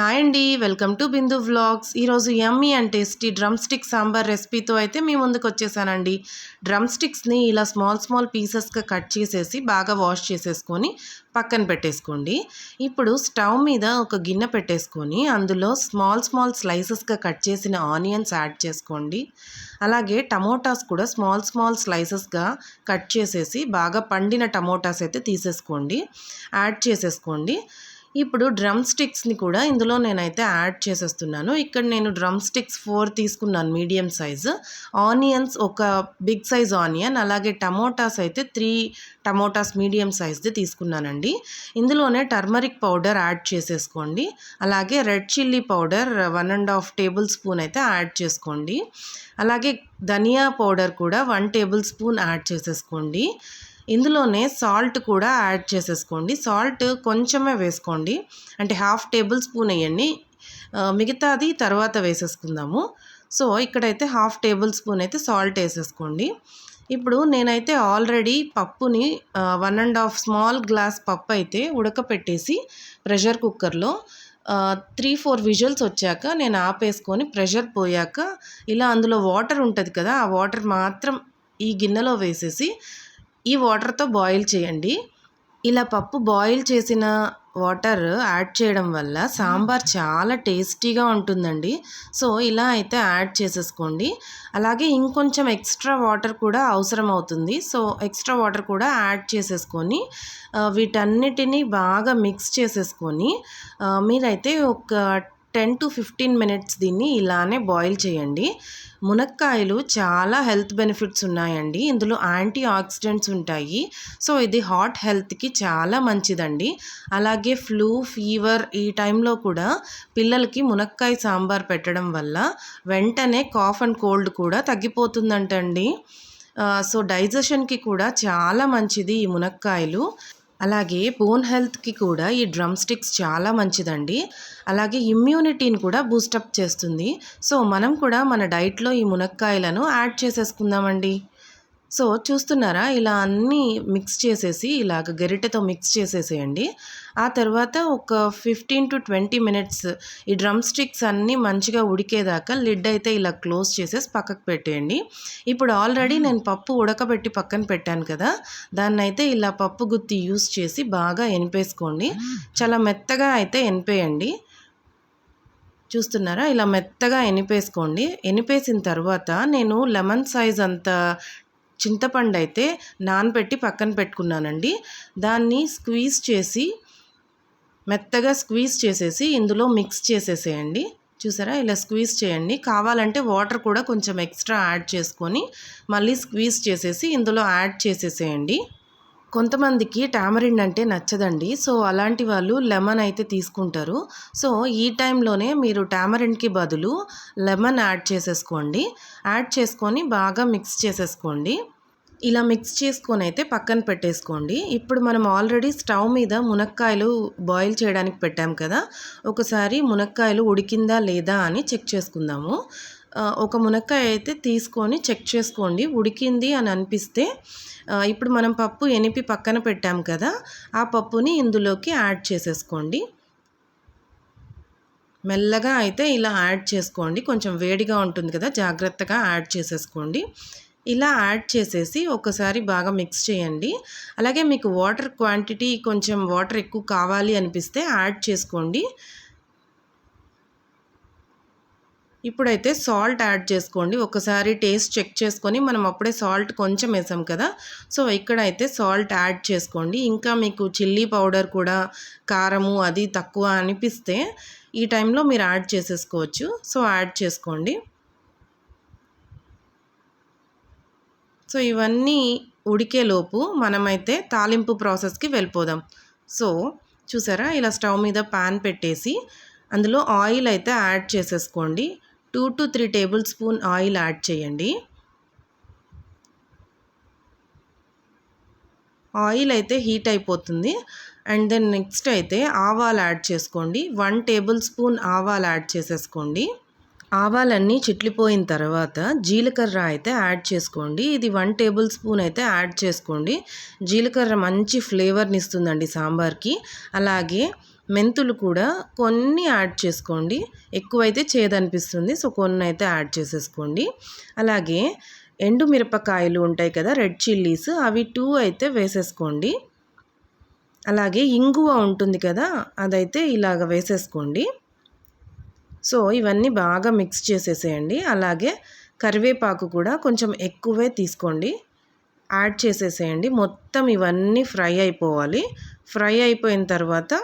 Hi అండి welcome to Bindu vlogs ఈరోజు yummy and tasty drumstick sambar రెసిపీతో అయితే మీ ముందుకు వచ్చేసానండి. డ్రమ్ స్టిక్స్ని ఇలా స్మాల్ స్మాల్ పీసెస్గా కట్ చేసేసి బాగా వాష్ చేసేసుకొని పక్కన పెట్టేసుకోండి. ఇప్పుడు స్టవ్ మీద ఒక గిన్నె పెట్టేసుకొని అందులో స్మాల్ స్మాల్ స్లైసెస్గా కట్ చేసిన ఆనియన్స్ యాడ్ చేసుకోండి. అలాగే టమోటాస్ కూడా స్మాల్ స్మాల్ స్లైసెస్గా కట్ చేసేసి బాగా పండిన టమోటాస్ అయితే తీసేసుకోండి. యాడ్ చేసేసుకోండి. ఇప్పుడు డ్రమ్ స్టిక్స్ని కూడా ఇందులో నేనైతే యాడ్ చేసేస్తున్నాను. ఇక్కడ నేను డ్రమ్ స్టిక్స్ ఫోర్ తీసుకున్నాను మీడియం సైజు. ఆనియన్స్ ఒక బిగ్ సైజ్ ఆనియన్ అలాగే టమోటాస్ అయితే త్రీ టమోటాస్ మీడియం సైజ్ది తీసుకున్నానండి. ఇందులోనే టర్మరిక్ పౌడర్ యాడ్ చేసేసుకోండి. అలాగే red chilli powder one and half tablespoon అయితే యాడ్ చేసుకోండి. అలాగే ధనియా పౌడర్ కూడా వన్ టేబుల్ స్పూన్ యాడ్ చేసేసుకోండి. ఇందులోనే సాల్ట్ కూడా యాడ్ చేసేసుకోండి. సాల్ట్ కొంచెమే వేసుకోండి. అంటే హాఫ్ టేబుల్ స్పూన్ వేయండి మిగతాది తర్వాత వేసేసుకుందాము. సో ఇక్కడైతే హాఫ్ టేబుల్ స్పూన్ అయితే సాల్ట్ వేసేసుకోండి. ఇప్పుడు నేనైతే ఆల్రెడీ పప్పుని one and half small glass పప్పు అయితే ఉడకపెట్టేసి ప్రెషర్ కుక్కర్లో త్రీ ఫోర్ విజువల్స్ వచ్చాక నేను ఆపేసుకొని ప్రెషర్ పోయాక ఇలా అందులో వాటర్ ఉంటుంది కదా ఆ వాటర్ మాత్రం ఈ గిన్నెలో వేసేసి ఈ వాటర్తో బాయిల్ చేయండి. ఇలా పప్పు బాయిల్ చేసిన వాటర్ యాడ్ చేయడం వల్ల సాంబార్ చాలా టేస్టీగా ఉంటుందండి. సో ఇలా అయితే యాడ్ చేసేసుకోండి. అలాగే ఇంకొంచెం ఎక్స్ట్రా వాటర్ కూడా అవసరం అవుతుంది సో ఎక్స్ట్రా వాటర్ కూడా యాడ్ చేసేసుకొని వీటన్నిటిని బాగా మిక్స్ చేసేసుకొని మీరైతే ఒక టెన్ టు ఫిఫ్టీన్ మినిట్స్ దీన్ని ఇలానే బాయిల్ చేయండి. మునక్కాయలు చాలా హెల్త్ బెనిఫిట్స్ ఉన్నాయండి. ఇందులో యాంటీ ఆక్సిడెంట్స్ ఉంటాయి. సో ఇది హాట్ హెల్త్కి చాలా మంచిదండి. అలాగే ఫ్లూ ఫీవర్ ఈ టైంలో కూడా పిల్లలకి మునక్కాయ సాంబార్ పెట్టడం వల్ల వెంటనే కాఫ్ అండ్ కోల్డ్ కూడా తగ్గిపోతుందంటండి. సో డైజెషన్కి కూడా చాలా మంచిది ఈ మునక్కాయలు. అలాగే బోన్ హెల్త్కి కూడా ఈ డ్రమ్ స్టిక్స్ చాలా మంచిదండి. అలాగే ఇమ్యూనిటీని కూడా బూస్టప్ చేస్తుంది. సో మనం కూడా మన డైట్లో ఈ మునక్కాయలను యాడ్ చేసేసుకుందామండి. సో చూస్తున్నారా? ఇలా అన్నీ మిక్స్ చేసేసి ఇలాగ గరిటెతో మిక్స్ చేసేసేయండి. ఆ తర్వాత ఒక ఫిఫ్టీన్ టు ట్వంటీ మినిట్స్ ఈ డ్రమ్ స్టిక్స్ అన్నీ మంచిగా ఉడికేదాకా లిడ్ అయితే ఇలా క్లోజ్ చేసేసి పక్కకు పెట్టేయండి. ఇప్పుడు ఆల్రెడీ నేను పప్పు ఉడకబెట్టి పక్కన పెట్టాను కదా? దాన్ని అయితే ఇలా పప్పు గుత్తి యూస్ చేసి బాగా ఎనిపేసుకోండి. చాలా మెత్తగా అయితే ఎనిపేయండి. చూస్తున్నారా? ఇలా మెత్తగా ఎనిపేసుకోండి. ఎనిపేసిన తర్వాత నేను లెమన్ సైజ్ అంత చింతపండు అయితే నానబెట్టి పక్కన పెట్టుకున్నానండి. దాన్ని స్క్వీజ్ చేసి మెత్తగా స్క్వీజ్ చేసేసి ఇందులో మిక్స్ చేసేసేయండి. చూసారా? ఇలా స్క్వీజ్ చేయండి. కావాలంటే వాటర్ కూడా కొంచెం ఎక్స్ట్రా యాడ్ చేసుకొని మళ్ళీ స్క్వీజ్ చేసేసి ఇందులో యాడ్ చేసేసేయండి. కొంతమందికి టామరిన్ అంటే నచ్చదండి. సో అలాంటి వాళ్ళు లెమన్ అయితే తీసుకుంటారు. సో ఈ టైంలోనే మీరు టామరిన్కి బదులు లెమన్ యాడ్ చేసేసుకోండి. యాడ్ చేసుకొని బాగా మిక్స్ చేసేసుకోండి. ఇలా మిక్స్ చేసుకొని అయితే పక్కన పెట్టేసుకోండి. ఇప్పుడు మనం ఆల్రెడీ స్టవ్ మీద మునక్కాయలు బాయిల్ చేయడానికి పెట్టాం కదా ఒకసారి మునక్కాయలు ఉడికిందా లేదా అని చెక్ చేసుకుందాము. ఒక మునక్కాయ అయితే తీసుకొని చెక్ చేసుకోండి. ఉడికింది అని అనిపిస్తే ఇప్పుడు మనం పప్పు ఎనిపి పక్కన పెట్టాం కదా ఆ పప్పుని ఇందులోకి యాడ్ చేసేసుకోండి. మెల్లగా అయితే ఇలా యాడ్ చేసుకోండి. కొంచెం వేడిగా ఉంటుంది కదా జాగ్రత్తగా యాడ్ చేసేసుకోండి. ఇలా యాడ్ చేసేసి ఒకసారి బాగా మిక్స్ చేయండి. అలాగే మీకు వాటర్ క్వాంటిటీ కొంచెం వాటర్ ఎక్కువ కావాలి అనిపిస్తే యాడ్ చేసుకోండి. ఇప్పుడైతే సాల్ట్ యాడ్ చేసుకోండి. ఒకసారి టేస్ట్ చెక్ చేసుకొని మనం అప్పుడే సాల్ట్ కొంచెం వేసాం కదా. సో ఇక్కడైతే సాల్ట్ యాడ్ చేసుకోండి. ఇంకా మీకు చిల్లీ పౌడర్ కూడా కారము అది తక్కువ అనిపిస్తే ఈ టైంలో మీరు యాడ్ చేసేసుకోవచ్చు. సో యాడ్ చేసుకోండి. సో ఇవన్నీ ఉడికేలోపు మనమైతే తాలింపు ప్రాసెస్కి వెళ్ళిపోదాం. సో చూసారా? ఇలా స్టవ్ మీద పాన్ పెట్టేసి అందులో ఆయిల్ అయితే యాడ్ చేసేసుకోండి. Two to three tablespoon oil add చేయండి. ఆయిల్ అయితే హీట్ అయిపోతుంది. అండ్ దెన్ నెక్స్ట్ అయితే ఆవాలు యాడ్ చేసుకోండి. వన్ టేబుల్ స్పూన్ ఆవాలు యాడ్ చేసేసుకోండి. ఆవాలన్నీ చిట్లిపోయిన తర్వాత జీలకర్ర అయితే యాడ్ చేసుకోండి. ఇది వన్ టేబుల్ స్పూన్ అయితే యాడ్ చేసుకోండి. జీలకర్ర మంచి ఫ్లేవర్ని ఇస్తుందండి సాంబార్కి. అలాగే మెంతులు కూడా కొన్ని యాడ్ చేసుకోండి. ఎక్కువైతే చేదనిపిస్తుంది సో కొన్ని అయితే యాడ్ చేసేసుకోండి. అలాగే ఎండు మిరపకాయలు ఉంటాయి కదా రెడ్ చిల్లీస్ అవి టూ అయితే వేసేసుకోండి. అలాగే ఇంగువ ఉంటుంది కదా అదైతే ఇలాగ వేసేసుకోండి. సో ఇవన్నీ బాగా మిక్స్ చేసేసేయండి. అలాగే కరివేపాకు కూడా కొంచెం ఎక్కువే తీసుకోండి. యాడ్ చేసేసేయండి. మొత్తం ఇవన్నీ ఫ్రై అయిపోవాలి. ఫ్రై అయిపోయిన తర్వాత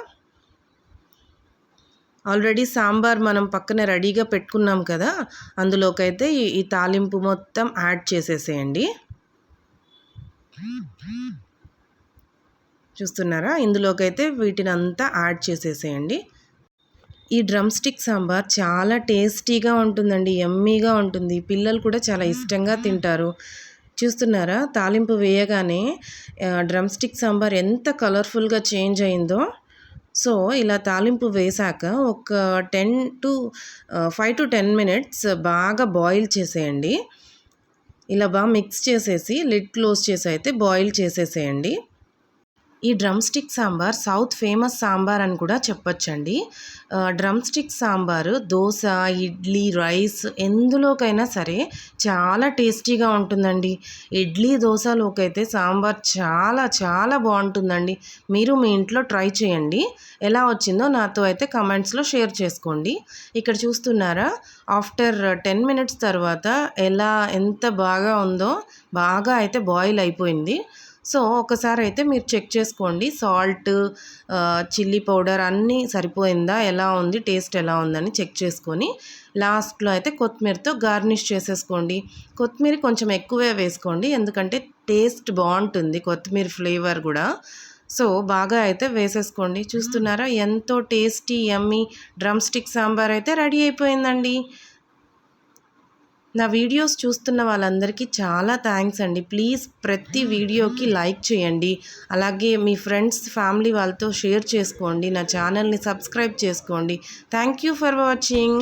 ఆల్రెడీ సాంబార్ మనం పక్కన రెడీగా పెట్టుకున్నాం కదా అందులోకైతే ఈ ఈ తాలింపు మొత్తం యాడ్ చేసేసేయండి. చూస్తున్నారా? ఇందులోకైతే వీటిని అంతా యాడ్ చేసేసేయండి. ఈ డ్రమ్ స్టిక్ సాంబార్ చాలా టేస్టీగా ఉంటుందండి ఎమ్మీగా ఉంటుంది. పిల్లలు కూడా చాలా ఇష్టంగా తింటారు. చూస్తున్నారా? తాలింపు వేయగానే డ్రమ్ స్టిక్ సాంబార్ ఎంత కలర్ఫుల్గా చేంజ్ అయిందో. సో ఇలా తాలింపు వేశాక ఒక ten to five to ten minutes బాగా బాయిల్ చేసేయండి. ఇలా బాగా మిక్స్ చేసేసి లిడ్ క్లోజ్ చేసి అయితే బాయిల్ చేసేసేయండి. ఈ drumstick sambar south famous sambar అని కూడా చెప్పొచ్చండి. Drumstick sambar dosa idli rice ఎందులోకైనా సరే చాలా టేస్టీగా ఉంటుందండి. ఇడ్లీ దోశలోకి అయితే సాంబార్ చాలా చాలా బాగుంటుందండి. మీరు మీ ఇంట్లో ట్రై చేయండి. ఎలా వచ్చిందో నాతో అయితే కమెంట్స్లో షేర్ చేసుకోండి. ఇక్కడ చూస్తున్నారా? ఆఫ్టర్ టెన్ మినిట్స్ తర్వాత ఎలా ఎంత బాగా ఉందో బాగా అయితే బాయిల్ అయిపోయింది. సో ఒకసారి అయితే మీరు చెక్ చేసుకోండి. సాల్ట్ చిల్లీ పౌడర్ అన్నీ సరిపోయిందా ఎలా ఉంది టేస్ట్ ఎలా ఉందని చెక్ చేసుకొని లాస్ట్లో అయితే కొత్తిమీరతో గార్నిష్ చేసేసుకోండి. కొత్తిమీర కొంచెం ఎక్కువే వేసుకోండి. ఎందుకంటే టేస్ట్ బాగుంటుంది కొత్తిమీర ఫ్లేవర్ కూడా. సో బాగా అయితే వేసేసుకోండి. చూస్తున్నారా? ఎంతో tasty yummy drumstick sambar అయితే రెడీ అయిపోయిందండి. నా వీడియోస్ చూస్తున్న వాళ్ళందరికీ చాలా థ్యాంక్స్ అండి. ప్లీజ్ ప్రతి వీడియోకి లైక్ చేయండి. అలాగే మీ ఫ్రెండ్స్ ఫ్యామిలీ వాళ్ళతో షేర్ చేసుకోండి. నా ఛానల్ని సబ్స్క్రైబ్ చేసుకోండి. Thank you for watching.